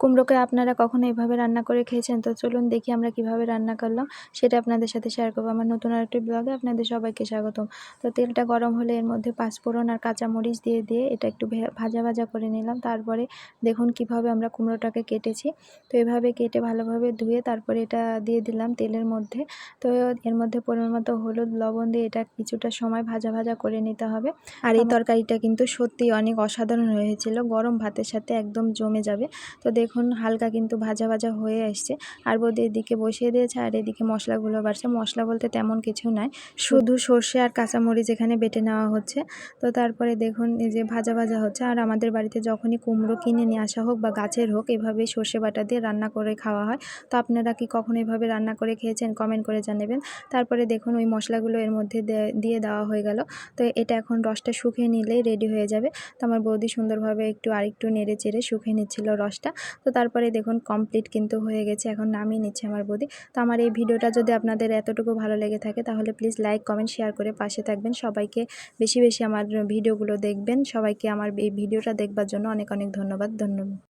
কুমড়োকে আপনারা কখনো এভাবে রান্না করে খেয়েছেন? তো চলুন দেখি আমরা কীভাবে রান্না করলাম। সেটা আপনাদের সাথে শেয়ার করব। আমার নতুন আরেকটি ব্লগে আপনাদের সবাইকে স্বাগতম। তো তেলটা গরম হলে এর মধ্যে পাঁচফোড়ন আর কাঁচামরিচ দিয়ে দিয়ে এটা একটু ভে- ভাজা ভাজা করে নিলাম। তারপরে দেখুন কীভাবে আমরা কুমড়োটাকে কেটেছি। তো এভাবে কেটে ভালোভাবে ধুয়ে তারপরে এটা দিয়ে দিলাম তেলের মধ্যে। তো এর মধ্যে পরিমাণ মতো হলুদ লবণ দিয়ে এটা কিছুটা সময় ভাজা ভাজা করে নিতে হবে। আর এই তরকারিটা কিন্তু সত্যি অনেক অসাধারণ হয়েছিল। গরম ভাতের সাথে একদম জমে যাবে। তো দেখুন হালকা কিন্তু ভাজা ভাজা হয়ে আসছে। আর বৌদি এদিকে বসিয়ে দিয়েছে আর এদিকে মশলাগুলো বাড়ছে। মশলা বলতে তেমন কিছু নয় শুধু সর্ষে আর কাঁচামরিচ এখানে বেটে নেওয়া হচ্ছে। তো তারপরে দেখুন, এই যে ভাজা ভাজা হচ্ছে। আর আমাদের বাড়িতে যখনই কুমড়ো কিনে নিয়ে আসা হোক বা গাছের হোক, এভাবেই সর্ষে বাটা দিয়ে রান্না করে খাওয়া হয়। তো আপনারা কি কখনো এভাবে রান্না করে খেয়েছেন? কমেন্ট করে জানাবেন। তারপরে দেখুন, ওই মশলাগুলো এর মধ্যে দিয়ে দেওয়া হয়ে গেল। তো এটা এখন রসটা শুকিয়ে নিলেই রেডি হয়ে যাবে। তো আমার বৌদি সুন্দরভাবে একটু আরেকটু নেড়ে চেড়ে শুকিয়ে নিচ্ছিল রসটা। তো তারপরে দেখুন কমপ্লিট কিন্তু হয়ে গেছে, এখন নামিয়ে নিচ্ছে আমার বৌদি। তো আমার এই ভিডিওটা যদি আপনাদের এতটুকু ভালো লেগে থাকে, তাহলে প্লিজ লাইক কমেন্ট শেয়ার করে পাশে থাকবেন। সবাইকে বেশি বেশি আমার ভিডিওগুলো দেখবেন। সবাইকে আমার এই ভিডিওটা দেখবার জন্য অনেক অনেক ধন্যবাদ। ধন্যবাদ।